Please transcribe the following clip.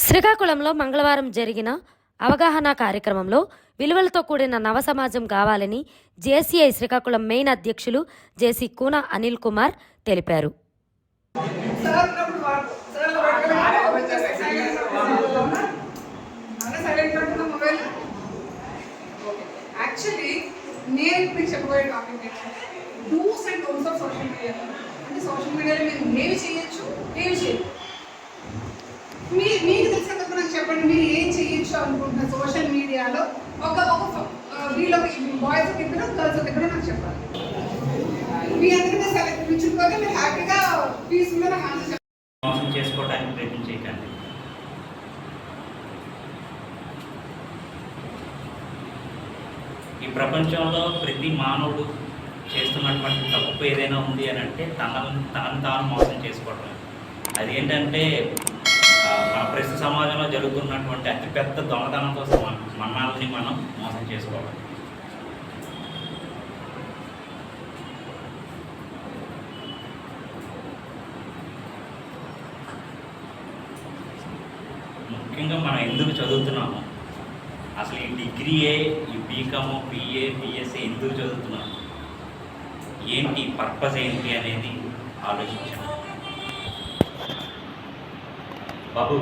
శ్రీకాకుళంలో మంగళవారం జరిగిన అవగాహన కార్యక్రమంలో విలువలతో కూడిన నవ సమాజం కావాలని జేసీఐ శ్రీకాకుళం మెయిన్ అధ్యక్షులు జేసీ కూన అనిల్ కుమార్ తెలిపారు. సోషల్ మీడియాలో మీరు ఏమి చేయొచ్చు సైలెంట్ పట్టుకున్న మొబైల్ యాక్చువల్లీ నేను ఇప్పుడు చెప్పబోయే టాపిక్ ఏంటంటే dos and don'ts of social media అంటే సోషల్ మీడియాలో మీరు ఏమి చేయొచ్చు ఏమి చేయరు మీ మీకు తెలిసినందుకు నాకు చెప్పండి మీరు ఏం చేయొచ్చు అనుకుంటున్న సోషల్ మీడియాలో ఒక ఒక వీళ్ళు బాయ్స్ ఒక ఇద్దరు గర్ల్స్ ఒక ఇద్దరు నాకు చెప్పాలి. మీ అందరికీ సెలెక్ట్ కూర్చుని మీరు హ్యాపీగా పీస్ఫుల్గా హ్యాండిల్ మోసం చేసుకోవడానికి ప్రయత్నం చేయకండి. ఈ ప్రపంచంలో ప్రతి మానవుడు చేస్తున్నటువంటి తప్పు ఏదైనా ఉంది అని అంటే తనను తనను తాను మోసం చేసుకోవడం అది ఏంటంటే సమాజంలో జరుగుతున్నటువంటి అతిపెద్ద దొంగతనంతో సమానం మనల్ని మనం మోసం చేసుకోవాలి. ముఖ్యంగా మనం ఎందుకు చదువుతున్నాము? అసలు ఈ డిగ్రీయే ఈ బీకాము బిఏ బిఎస్సీ ఎందుకు చదువుతున్నాము ఏంటి పర్పస్ ఏంటి అనేది ఆలోచించాను బాబు